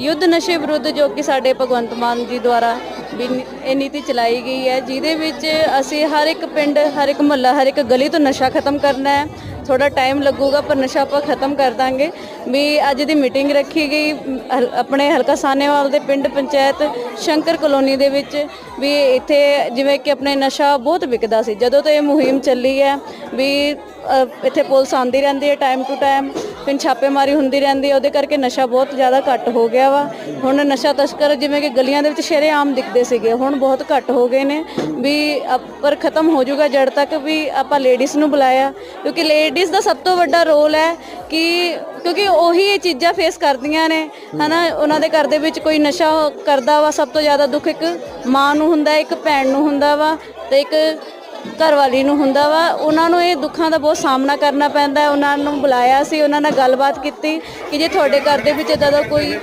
ਯੁੱਧ ਨਸ਼ੇ ਵਿਰੁੱਧ ਜੋ ਕਿ ਸਾਡੇ ਭਗਵੰਤ ਮਾਨ ਜੀ ਦੁਆਰਾ ਵੀ ਇਹ ਨੀਤੀ ਚਲਾਈ ਗਈ ਹੈ, ਜਿਹਦੇ ਵਿੱਚ ਅਸੀਂ ਹਰ ਇੱਕ ਪਿੰਡ, ਹਰ ਇੱਕ ਮੁਹੱਲਾ, ਹਰ ਇੱਕ ਗਲੀ ਤੋਂ ਨਸ਼ਾ ਖਤਮ ਕਰਨਾ ਹੈ। ਥੋੜਾ ਟਾਈਮ ਲੱਗੂਗਾ ਪਰ ਨਸ਼ਾ ਆਪਾਂ ਖਤਮ ਕਰ ਦਾਂਗੇ। ਵੀ ਅੱਜ ਦੀ ਮੀਟਿੰਗ ਰੱਖੀ ਗਈ ਹਲ- ਆਪਣੇ ਹਲਕਾ ਸਾਨੇਵਾਲ ਦੇ ਪਿੰਡ ਪੰਚਾਇਤ ਸ਼ੰਕਰ ਕਲੋਨੀ ਦੇ ਵਿੱਚ ਵੀ ਇੱਥੇ ਜਿਵੇਂ ਕਿ ਆਪਣੇ ਨਸ਼ਾ ਬਹੁਤ ਵਿਕਦਾ ਸੀ। ਜਦੋਂ ਤੋਂ ਇਹ ਮੁਹਿੰਮ ਚੱਲੀ ਹੈ ਵੀ ਅ, ਇੱਥੇ ਪੁਲਿਸ ਆਉਂਦੀ ਰਹਿੰਦੀ ਹੈ ਟਾਈਮ ਟੂ ਟਾਈਮ ਫਿਰ ਛਾਪੇਮਾਰੀ ਹੁੰਦੀ ਰਹਿੰਦੀ ਹੈ ਉਹਦੇ ਕਰਕੇ ਨਸ਼ਾ ਬਹੁਤ ਜ਼ਿਆਦਾ ਘੱਟ ਹੋ ਗਿਆ ਵਾ। ਹੁਣ ਨਸ਼ਾ ਤਸਕਰ ਜਿਵੇਂ ਕਿ ਗਲੀਆਂ ਦੇ ਵਿੱਚ ਸ਼ਰੇਆਮ ਦਿਖਦੇ ਸੀਗੇ ਹੁਣ ਬਹੁਤ ਘੱਟ ਹੋ ਗਏ ਨੇ। ਵੀ ਅ- ਪਰ ਖਤਮ ਹੋ ਜਾਊਗਾ ਜੜ ਤੱਕ ਵੀ ਆਪਾਂ ਲੇਡੀਜ਼ ਨੂੰ ਬੁਲਾਇਆ ਕਿਉਂਕਿ ਲੇਡੀ ਲੇਡੀਜ਼ ਦਾ ਸਭ ਤੋਂ ਵੱਡਾ ਰੋਲ ਹੈ ਕਿ ਕਿਉਂਕਿ ਉਹੀ ਇਹ ਚੀਜ਼ਾਂ ਫੇਸ ਕਰਦੀਆਂ ਨੇ, ਹਨਾ? ਉਹਨਾਂ ਦੇ ਘਰ ਦੇ ਵਿੱਚ ਕੋਈ ਨਸ਼ਾ ਕਰਦਾ ਵਾ, ਸਭ ਤੋਂ ਜ਼ਿਆਦਾ ਦੁੱਖ ਇੱਕ ਮਾਂ ਨੂੰ ਹੁੰਦਾ, ਇੱਕ ਭੈਣ ਨੂੰ ਹੁੰਦਾ ਵਾ ਤੇ ਇੱਕ ਘਰ ਵਾਲੀ ਨੂੰ ਹੁੰਦਾ ਵਾ। ਉਹਨਾਂ ਨੂੰ ਇਹ ਦੁੱਖਾਂ ਦਾ ਬਹੁਤ ਸਾਹਮਣਾ ਕਰਨਾ ਪੈਂਦਾ ਹੈ। ਉਹਨਾਂ ਨੂੰ ਬੁਲਾਇਆ ਸੀ, ਉਹਨਾਂ ਨਾਲ ਗੱਲਬਾਤ ਕੀਤੀ ਕਿ ਜੇ ਤੁਹਾਡੇ ਘਰ ਦੇ ਵਿੱਚ ਇਦਾਂ ਦਾ ਕੋਈ